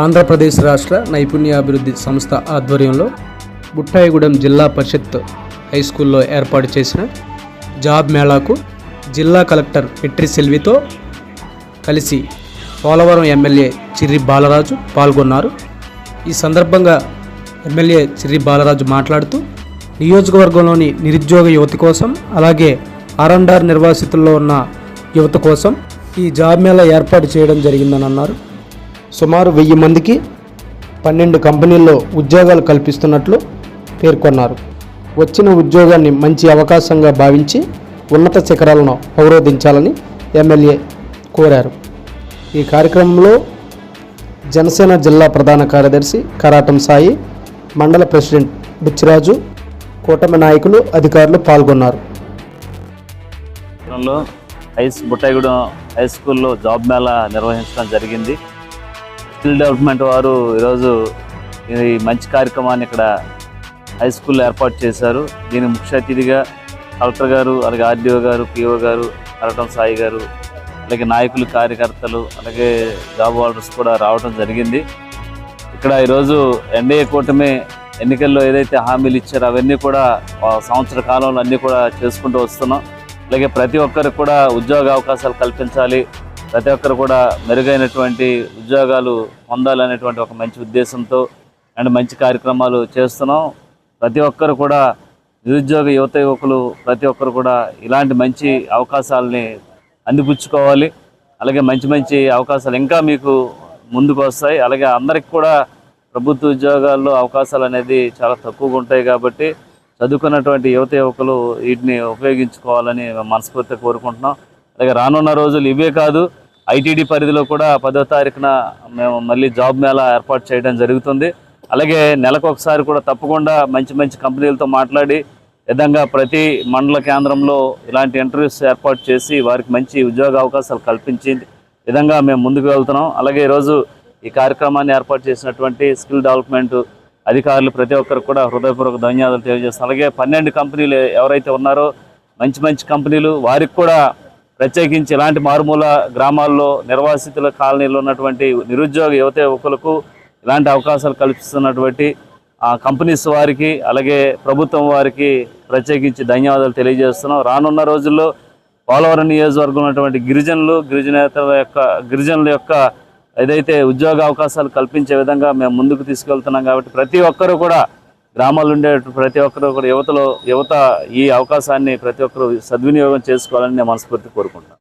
ఆంధ్రప్రదేశ్ రాష్ట్ర నైపుణ్యాభివృద్ధి సంస్థ ఆధ్వర్యంలో బుట్టాయిగూడెం జిల్లా పరిషత్ హై స్కూల్లో ఏర్పాటు చేసిన జాబ్ మేళాకు జిల్లా కలెక్టర్ పెట్రి సెల్వితో కలిసి పోలవరం ఎమ్మెల్యే చిర్రి బాలరాజు పాల్గొన్నారు. ఈ సందర్భంగా ఎమ్మెల్యే చిర్రి బాలరాజు మాట్లాడుతూ నియోజకవర్గంలోని నిరుద్యోగ యువతి కోసం అలాగే ఆర్ఎండ్ఆర్ నిర్వాసితుల్లో ఉన్న యువత కోసం ఈ జాబ్ మేళా ఏర్పాటు చేయడం జరిగిందని అన్నారు సుమారు వెయ్యి మందికి పన్నెండు కంపెనీల్లో ఉద్యోగాలు కల్పిస్తున్నట్లు పేర్కొన్నారు. వచ్చిన ఉద్యోగాన్ని మంచి అవకాశంగా భావించి ఉన్నత శిఖరాలను అవరోధించాలని ఎమ్మెల్యే కోరారు. ఈ కార్యక్రమంలో జనసేన జిల్లా ప్రధాన కార్యదర్శి కరాటం సాయి మండల ప్రెసిడెంట్ బుచ్చిరాజు కూటమి నాయకులు అధికారులు పాల్గొన్నారు. లో హై బుట్టాయిగూడెం హై స్కూల్లో జాబ్ మేళా నిర్వహించడం జరిగింది. స్కిల్ డెవలప్మెంట్ వారు ఈరోజు ఈ మంచి కార్యక్రమాన్ని ఇక్కడ హై స్కూల్లో ఏర్పాటు చేశారు. దీని ముఖ్య అతిథిగా కలెక్టర్ గారు అలాగే ఆర్డీఓ గారు పిఓ గారు అరటం సాయి గారు అలాగే నాయకులు కార్యకర్తలు అలాగే జాబ్ హోల్డర్స్ కూడా రావడం జరిగింది. ఇక్కడ ఈరోజు ఎన్డీఏ కూటమి ఎన్నికల్లో ఏదైతే హామీలు ఇచ్చారో అవన్నీ కూడా సంవత్సర కాలంలో అన్నీ కూడా చేసుకుంటూ వస్తున్నాం. అలాగే ప్రతి ఒక్కరికి కూడా ఉద్యోగ అవకాశాలు కల్పించాలి ప్రతి ఒక్కరు కూడా మెరుగైనటువంటి ఉద్యోగాలు పొందాలనేటువంటి ఒక మంచి ఉద్దేశంతో అండ్ మంచి కార్యక్రమాలు చేస్తున్నాం. ప్రతి ఒక్కరు కూడా నిరుద్యోగ యువత యువకులు ప్రతి ఒక్కరు కూడా ఇలాంటి మంచి అవకాశాలని అందిపుచ్చుకోవాలి. అలాగే మంచి మంచి అవకాశాలు ఇంకా మీకు ముందుకు వస్తాయి. అలాగే అందరికి కూడా ప్రభుత్వ ఉద్యోగాల్లో అవకాశాలు అనేది చాలా తక్కువగా ఉంటాయి కాబట్టి చదువుకున్నటువంటి యువత యువకులు వీటిని ఉపయోగించుకోవాలని మేము మనస్ఫూర్తిగా కోరుకుంటున్నాం. అలాగే రానున్న రోజులు ఇవే కాదు. ఐటీడీ పరిధిలో కూడా పదో తారీఖున మేము మళ్ళీ జాబ్ మేళా ఏర్పాటు చేయడం జరుగుతుంది. అలాగే నెలకొకసారి కూడా తప్పకుండా మంచి మంచి కంపెనీలతో మాట్లాడి విధంగా ప్రతి మండల కేంద్రంలో ఇలాంటి ఇంటర్వ్యూస్ ఏర్పాటు చేసి వారికి మంచి ఉద్యోగ అవకాశాలు కల్పించింది విధంగా మేము ముందుకు వెళ్తున్నాం. అలాగే ఈరోజు ఈ కార్యక్రమాన్ని ఏర్పాటు చేసినటువంటి స్కిల్ డెవలప్మెంట్ అధికారులు ప్రతి ఒక్కరు కూడా హృదయపూర్వక ధన్యవాదాలు తెలియజేస్తాం అలాగే పన్నెండు కంపెనీలు ఎవరైతే ఉన్నారో మంచి మంచి కంపెనీలు వారికి కూడా ప్రత్యేకించి ఇలాంటి మారుమూల గ్రామాల్లో నిర్వాసితుల కాలనీలో ఉన్నటువంటి నిరుద్యోగ యువత యువకులకు ఇలాంటి అవకాశాలు కల్పిస్తున్నటువంటి కంపెనీస్ వారికి అలాగే ప్రభుత్వం వారికి ప్రత్యేకించి ధన్యవాదాలు తెలియజేస్తున్నాం. రానున్న రోజుల్లో పోలవరం నియోజకవర్గం ఉన్నటువంటి గిరిజనులు గిరిజనేతల యొక్క గిరిజనుల యొక్క ఏదైతే ఉద్యోగ అవకాశాలు కల్పించే విధంగా మేము ముందుకు తీసుకెళ్తున్నాం కాబట్టి ప్రతి ఒక్కరూ కూడా గ్రామాల్లో ఉండే ప్రతి ఒక్కరు కూడా యువతలో యువత ఈ అవకాశాన్ని ప్రతి ఒక్కరూ సద్వినియోగం చేసుకోవాలని నేను మనస్ఫూర్తి కోరుకుంటున్నాను.